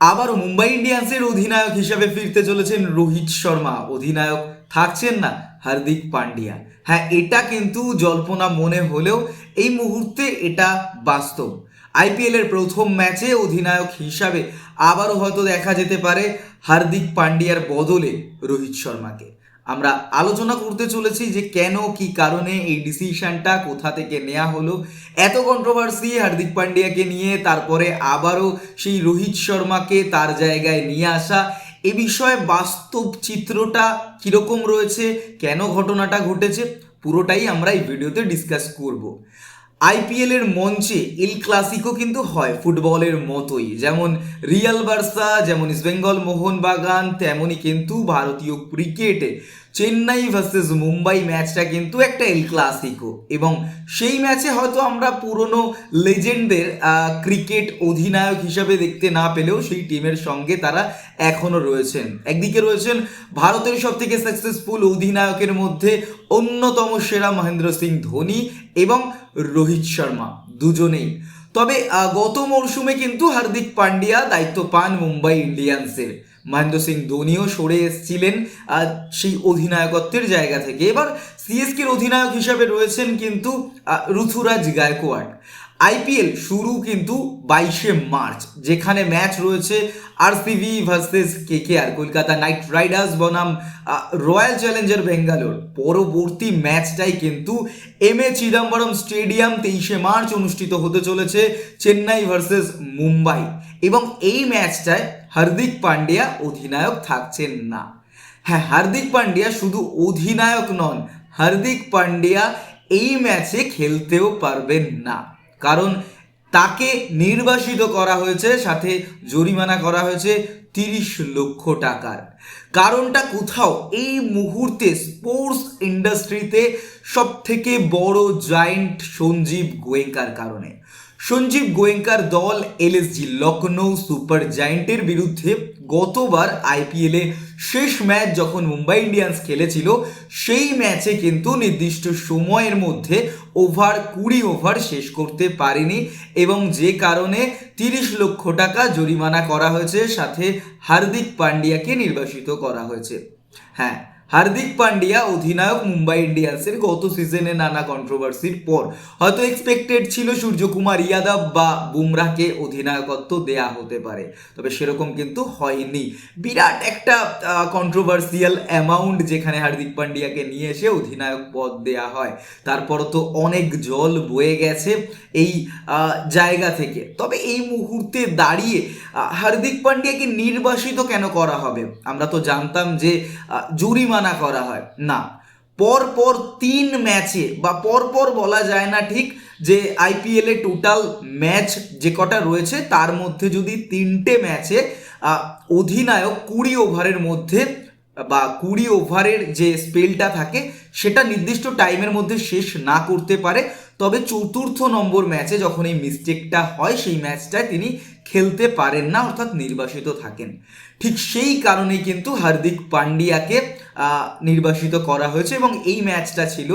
আবারও মুম্বাই ইন্ডিয়ান্সের অধিনায়ক হিসাবে ফিরতে চলেছেন রোহিত শর্মা। অধিনায়ক থাকছেন না হার্দিক পান্ডিয়া। হ্যাঁ এটা কিন্তু জল্পনা মনে হলেও এই মুহূর্তে এটা বাস্তব। আইপিএলের প্রথম ম্যাচে অধিনায়ক হিসাবে আবারও হয়তো দেখা যেতে পারে হার্দিক পান্ডিয়ার বদলে রোহিত শর্মাকে। আমরা আলোচনা করতে চলেছি যে কেন, কি কারণে এই ডিসিশনটা কোথা থেকে নেওয়া হলো। এত কন্ট্রোভার্সি হার্দিক পান্ডিয়াকে নিয়ে, তারপরে আবারও সেই রোহিত শর্মাকে তার জায়গায় নিয়ে আসা। এ বিষয়ে বাস্তব চিত্রটা কীরকম রয়েছে, কেন ঘটনাটা ঘটেছে, পুরোটাই আমরা এই ভিডিওতে ডিসকাস করব। আইপিএল এর মঞ্চে ইল ক্লাসিকো কিন্তু হয়, ফুটবলের মতোই। যেমন রিয়াল বার্সা, যেমন ইস্টবেঙ্গল মোহনবাগান, তেমনই কিন্তু ভারতীয় ক্রিকেটে। চেন্নাই ভার্সেস মুম্বাই ম্যাচটা কিন্তু একটা এল ক্লাসিকো এবং সেই ম্যাচে হয়তো আমরা পুরনো লেজেন্ডদের ক্রিকেট অধিনায়ক হিসাবে দেখতে না পেলেও সেই টিমের সঙ্গে তারা এখনও রয়েছেন। একদিকে রয়েছেন ভারতের সব থেকে সাকসেসফুল অধিনায়কের মধ্যে অন্যতম সেরা মহেন্দ্র সিং ধোনি এবং রোহিত শর্মা দুজনেই। তবে গত মরশুমে কিন্তু হার্দিক পান্ডিয়া দায়িত্ব পান মুম্বাই ইন্ডিয়ান্সের। মহেন্দ্র সিং ধোনিও সরে এসেছিলেন সেই অধিনায়কত্বের জায়গা থেকে। এবার সিএসকের অধিনায়ক হিসাবে রয়েছেন কিন্তু আহ, ঋতুরাজ গায়কোয়াড়। আইপিএল শুরু কিন্তু বাইশে মার্চ যেখানে ম্যাচ রয়েছে RCB versus KKR Kolkata knight riders বনাম রয়্যাল চ্যালেঞ্জার বেঙ্গালোর পরবর্তী ম্যাচটাই কিন্তু এম এ চিদম্বরম স্টেডিয়াম তেইশে মার্চ অনুষ্ঠিত হতে চলেছে চেন্নাই ভার্সেস মুম্বাই। এবং এই ম্যাচটায় হার্দিক পান্ডিয়া অধিনায়ক থাকছেন না। হ্যাঁ হার্দিক পান্ডিয়া শুধু অধিনায়ক নন, হার্দিক পান্ডিয়া এই ম্যাচে খেলতেও পারবেন না। কারণ তাকে নির্বাসিত করা হয়েছে, সাথে জরিমানা করা হয়েছে তিরিশ লক্ষ টাকার। কারণটা কোথাও? এই মুহূর্তে স্পোর্টস ইন্ডাস্ট্রিতে সব থেকে বড় জায়েন্ট সঞ্জীব গোয়েঙ্কার কারণে। সঞ্জীব গোয়েঙ্কার দল এলএসজি লখনৌ সুপার জায়েন্টের বিরুদ্ধে গতবার আইপিএলে শেষ ম্যাচ যখন মুম্বাই ইন্ডিয়ান্স খেলেছিল, সেই ম্যাচে কিন্তু নির্দিষ্ট সময়ের মধ্যে ওভার কুড়ি ওভার শেষ করতে পারেনি এবং যে কারণে তিরিশ লক্ষ টাকা জরিমানা করা হয়েছে, সাথে হার্দিক পান্ডিয়াকে নির্বাসিত করা হয়েছে। হ্যাঁ হার্দিক পান্ডিয়া, অধিনায়ক মুম্বাই ইন্ডিয়ান্সের গত সিজনে নানা কন্ট্রোভার্সির পর। হয়তো এক্সপেক্টেড ছিল সূর্যকুমার ইয়াদব বা বুমরাকে অধিনায়কত্ব দেয়া হতে পারে, তবে সেরকম কিন্তু হয়নি। বিরাট একটা কন্ট্রোভার্সিয়াল অ্যামাউন্ট যেখানে হার্দিক পান্ডিয়াকে নিয়ে এসে অধিনায়ক পদ দেয়া হয়। তারপর তো অনেক জল বয়ে গেছে এই জায়গা থেকে। তবে এই মুহূর্তে দাঁড়িয়ে হার্দিক পান্ডিয়াকে নির্বাসিত কেন করা হবে? আমরা তো জানতাম যে জরিমানা করা হয়। না। পর পর তিন ম্যাচে বা পর পর বলা যায় না ঠিক যে আইপিএলে টোটাল ম্যাচ যে কটা রয়েছে, তার মধ্যে যদি তিনটে ম্যাচে অধিনায়ক কুড়ি ওভারের মধ্যে বা কুড়ি ওভারের যে স্পেলটা থাকে, সেটা নির্দিষ্ট টাইমের মধ্যে শেষ না করতে পারে। তবে চতুর্থ নম্বর ম্যাচে যখন এই মিস্টেকটা হয়, সেই ম্যাচটায় তিনি খেলতে পারেন না, অর্থাৎ নির্বাসিত থাকেন। ঠিক সেই কারণেই কিন্তু হার্দিক পান্ডিয়াকে নির্বাসিত করা হয়েছে এবং এই ম্যাচটা ছিল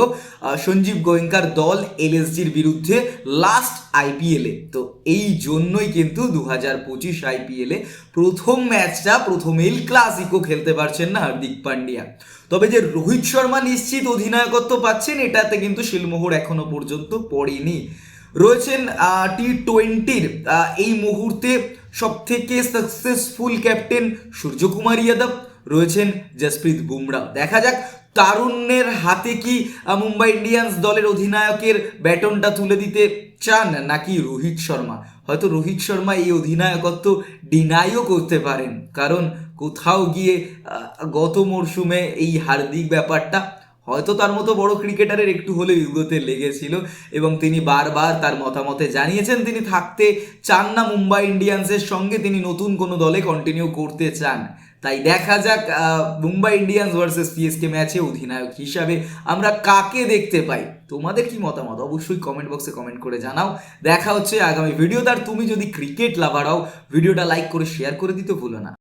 সঞ্জীব গোয়েঙ্কার দল এলএসজির বিরুদ্ধে লাস্ট আইপিএলে তো এই জন্যই কিন্তু দু হাজার পঁচিশ আইপিএলে প্রথম ম্যাচটা, প্রথম এল ক্লাসিকো খেলতে পারছেন না হার্দিক পান্ডিয়া। তবে যে রোহিত শর্মা নিশ্চিত অধিনায়কত্ব পাচ্ছেন, এটাতে কিন্তু শিলমোহর এখনও পর্যন্ত পড়েনি। রয়েছেন টি টোয়েন্টির এই মুহূর্তে সব থেকে সাকসেসফুল ক্যাপ্টেন সূর্যকুমার যাদব, রয়েছেন জসপ্রীত বুমরা। দেখা যাক, তারুণ্যের হাতে কি মুম্বাই ইন্ডিয়ান্স দলের অধিনায়কের ব্যাটনটা তুলে দিতে চান নাকি রোহিত শর্মা? হয়তো রোহিত শর্মা এই অধিনায়কত্ব ডিনাইও করতে পারেন, কারণ কোথাও গিয়ে গত মরশুমে এই হার্দিক ব্যাপারটা হয়তো তার মতো বড় ক্রিকেটারের একটু হলেও ইউগোতে লেগেছিল এবং তিনি বারবার তার মতামতে জানিয়েছেন তিনি থাকতে চান না মুম্বাই ইন্ডিয়ান্সের সঙ্গে, তিনি নতুন কোনো দলে কন্টিনিউ করতে চান। তাই দেখা যাক মুম্বাই ইন্ডিয়ান্স ভার্সেস পিএসকে ম্যাচে অধিনায়ক হিসাবে আমরা কাকে দেখতে পাই। তোমাদের কি মতামত? অবশ্যই কমেন্ট বক্সে কমেন্ট করে জানাও। দেখা হচ্ছে আগামী ভিডিও তার তুমি যদি ক্রিকেট লাভার হও ভিডিওটা লাইক করে শেয়ার করে দিতে ভুলো না।